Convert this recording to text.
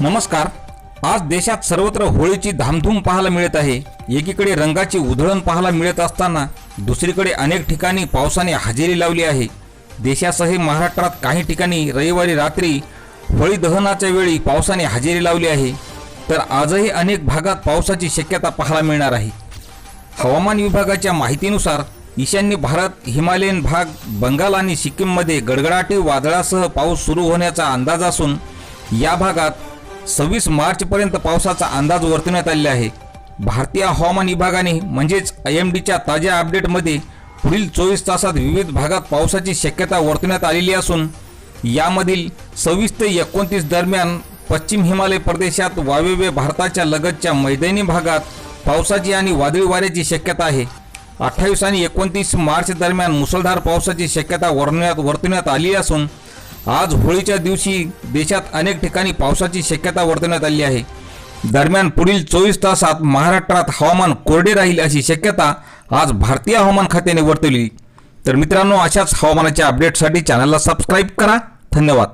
नमस्कार. आज देशात सर्वत्र होळीची धामधूम पाहायला मिळत आहे. एकीकडे रंगाची उधळण पाहायला मिळत असताना दुसरीकडे अनेक ठिकाणी पावसाने हजेरी लावली आहे. देशासह महाराष्ट्रात काही ठिकाणी रविवारी रात्री होळी दहनाच्या वेळी पावसाने हजेरी लावली आहे. तर आजही अनेक भागात पावसाची शक्यता पाहायला मिळणार आहे. हवामान विभागाच्या माहितीनुसार ईशान्य भारत हिमालयन भाग बंगाल आणि सिक्कीममध्ये गडगडाटी वादळासह पाऊस सुरू होण्याचा अंदाज असून या भागात सव्वीस मार्चपर्यंत पावसाचा अंदाज वर्तवण्यात आलेला आहे. भारतीय हवामान विभागाने म्हणजेच आय एम डीच्या ताज्या अपडेटमध्ये पुढील चोवीस तासात विविध भागात पावसाची शक्यता वर्तवण्यात आलेली असून यामधील सव्वीस ते एकोणतीस दरम्यान पश्चिम हिमालय प्रदेशात वायव्य भारताच्या लगतच्या मैदानी भागात पावसाची आणि वादळी वाऱ्याची शक्यता आहे. अठ्ठावीस आणि एकोणतीस मार्च दरम्यान मुसळधार पावसाची शक्यता वर्तवण्यात वर्तवण्यात आली असून आज होळीच्या दिवशी देशात अनेक ठिकाणी पावसाची शक्यता वर्तवण्यात आली आहे. दरम्यान पुढील चोवीस तासात महाराष्ट्रात हवामान कोरडे राहील अशी शक्यता आज भारतीय हवामान खात्याने वर्तवली. तर मित्रांनो अशाच हवामानाच्या अपडेटसाठी चॅनलला सबस्क्राईब करा. धन्यवाद.